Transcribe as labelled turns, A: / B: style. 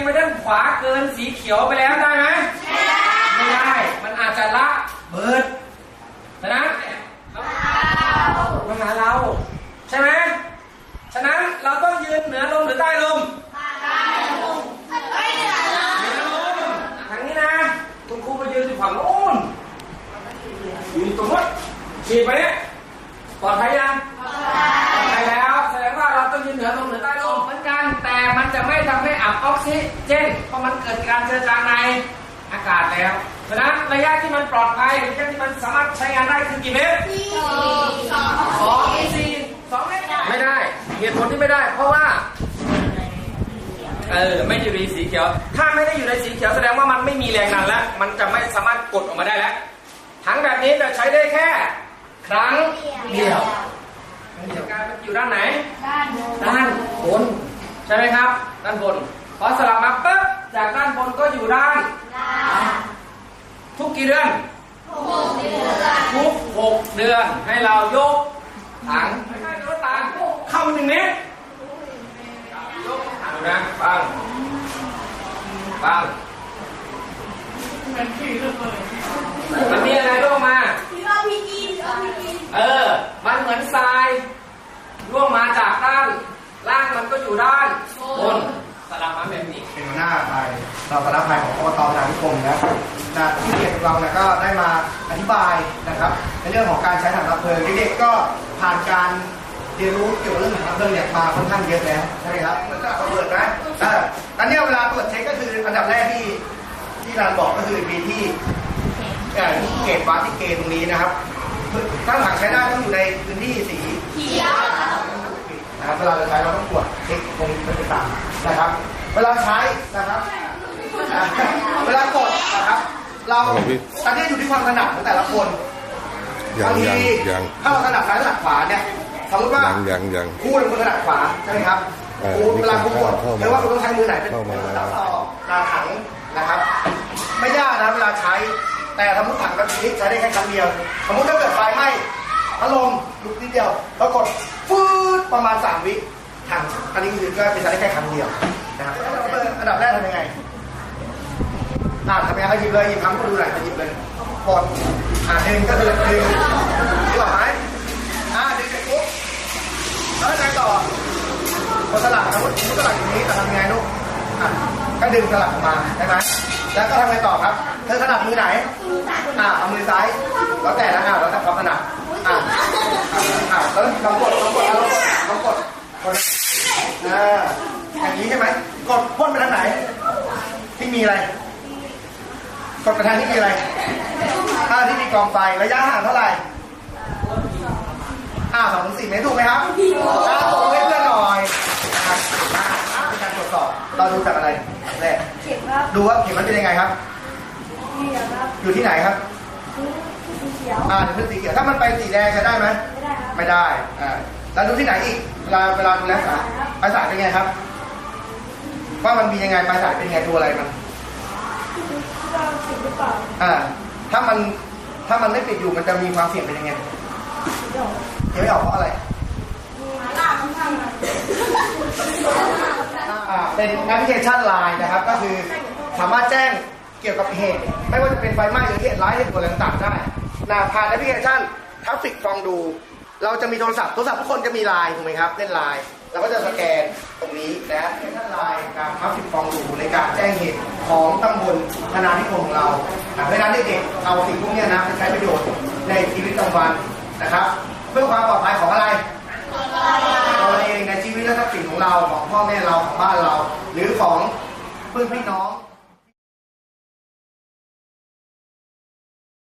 A: งไปด้านขวาเกินสีเขียวไปแล้วได้ไหมไม่ได้ มันอาจจะละเบิดฉะนั้นมาหาเรา ใช่ไหมฉะนั้นเราต้องยืนเหนือลมหรือใต้ลมเหนือลมทางนี้นะ คุณครูไปยืนอยู่ฝั่งโน้นยืนตรงนู้นฉีดไปเนี่ยปลอดภัยยัง อับออกซิเจนเพราะมันเกิดการเจือจางในอากาศแล้วฉะนั้นระยะที่มันปลอดภัยระยะที่มันสามารถใช้งานได้คือกี่เมตรสองสี่สองเมตรไม่ได้เหตุผลที่ไม่ได้ เพราะว่าเออไม่อยู่ในสีเขียว ถ้าไม่ได้อยู่ในสีเขียวแสดงว่ามันไม่มีแรงดันแล้ว มันจะไม่สามารถกดออกมาได้แล้ว ถังแบบนี้จะใช้ได้แค่ ครั้งเดียวกิจการมันอยู่ด้านไหนด้านบน ใช่ไหมครับ ด้านบน พอสลับมาปุ๊บจากด้านบนก็อยู่ด้านทุกกี่เดือนทุกหกเดือนให้เรายกถังไม่ใช่รถตางเข้าหนึ่งเมตรยกถังนะฟังฟังมันมีอะไรร่วงมา เออ มันเหมือนทรายร่วงมาจากด้านล่างมันก็อยู่ด้านบนสลับมาแบบนี้
B: เป็นหัวหน้าภัยเราสารภัยของอบตนานิคมนะนะที่เด็กเราเนี่ยก็ได้มาอธิบายนะครับ ในเรื่องของการใช้ถังดับเพลิงเด็กๆก็ผ่านการเรียนรู้เกี่ยวกับเรื่องถังดับเพลิงเนี่ยมาค่อนข้างเยอะแล้วใช่ไหมครับเมือนกับระเบิดนะตอนนี้เวลาตรวจเช็คก็คืออันดับแรกที่ที่รานบอกก็คือมีที่เอ่อที่เกตวัดที่เกตตรงนี้นะครับถ้าถังใช้ได้ต้องอยู่ในพื้นที่สีนะครับเวลาเราใช้เราต้องตรวจ วลาใช้นะครับอ่าเวลากดนะครับ เราตอนนี้อยู่ที่ความถนัดของแต่ละคน
C: ยัง
B: บางที
C: ยังยัง
B: ถ้าเราถนัดซ้ายถนัดขวาเนี่ยสมมติว่า
C: ยังยังยัง
B: ครูเป็นคนถนัดขวาใช่ไหมครับ
C: เออ
B: ครูเวลาครูกด
C: เข้ามา
B: ไม่ว่าครูต้องใช้มือไหนเป็น
C: เข้ามา
B: จับต่อตาถังนะครับ ไม่ยากนะเวลาใช้ แต่สมมติถังแบบนี้ใช้ได้แค่ครั้งเดียว สมมติถ้าเกิดไฟไหม้พัดลมลุกนิดเดียวแล้วกดฟืดประมาณ3วิถังอันนี้คือก็เป็นใช้ได้แค่ครั้งเดียว นะครับอันดับแรกทำยังไงอ่าทำยังไงหยิบเลยหยิบคำก็ดูหน่อยหยิบเลยกดอ่าดึงก็คือดึงดึงออกไหมอ่าดึงเสร็จปุ๊บแล้วยังไงต่อพอสลักสมมติสลักอย่างนี้จะทำยังไงลูกอะก็ดึงสลักออกมาได้ไหมแล้วก็ทำไงต่อครับ เธอถนัดมือไหนอ่าเอามือซ้าย แล้วแต่นะอ่าแล้วแต่ความถนัดอ่าอ่าแล้วลองกดลองกดลองกดลองกดกดอ่าอย่างนี้ใช่ไหม กดพ่นไปทางไหน ที่มีอะไร กดไปทางที่มีอะไรอ่าที่มีกองไฟระยะห่างเท่าไหร่อ่าสองถึงสี่เมตรถูกไหมครับอ่าตรงให้เพื่อนหน่อยนะครับอ่าเป็นการตรวจสอบเราดูจากอะไรแรก
D: เข็มครับ
B: ดูว่าเข็มมันเป็นยังไงครับ
D: นี่ครับ
B: อยู่ที่ไหนครับ
D: สีเขียว
B: อ่าเป็นสีเขียวถ้ามันไปสีแดงใช้ได้ไหม
D: ไม่ได้ครับ
B: ไม่ได้อ่าแล้วดูที่ไหนอีกเวลาเวลาดูแลสายปลายสายเป็นไงครับ ว่ามันมียังไงปลายสายเป็นไงตัวอะไรมัน
D: ก็สีหรือเปล่า
B: อ่า ถ้ามันถ้ามันไม่ปิดอยู่มันจะมีความเสี่ยงเป็นยังไง
D: เดี๋ยว
B: เดี๋ยวไม่ออกเพราะอะไร
D: มาล่าข้างๆมา
B: อ่าเป็นแอปพลิเคชันไลน์นะครับ ก็คือสามารถแจ้งเกี่ยวกับเหตุ ไม่ว่าจะเป็นไฟไหม้หรือเหตุร้ายเหตุด่วนอะไรต่างๆได้นะผ่านแอปพลิเคชันทัฟฟิกฟองดู เราจะมีโทรศัพท์โทรศัพท์ทุกคนจะมีไลน์ถูกไหมครับเล่นไลน์ เราก็จะสแกนตรงนี้นะแอปพลิเคชันไลน์การทัฟฟิกฟองดูในการแจ้งเหตุของตำบลธนานิคมของเราอะเพราะฉะนั้นเด็กๆเอาสิ่งพวกเนี้ยนะไปใช้ประโยชน์ในชีวิตประจำวันนะครับ เพื่อความปลอดภัยของอะไรเราเองในชีวิตและทรัพย์สินของเราของพ่อแม่เราของบ้านเรา หรือของเพื่อนพี่น้อง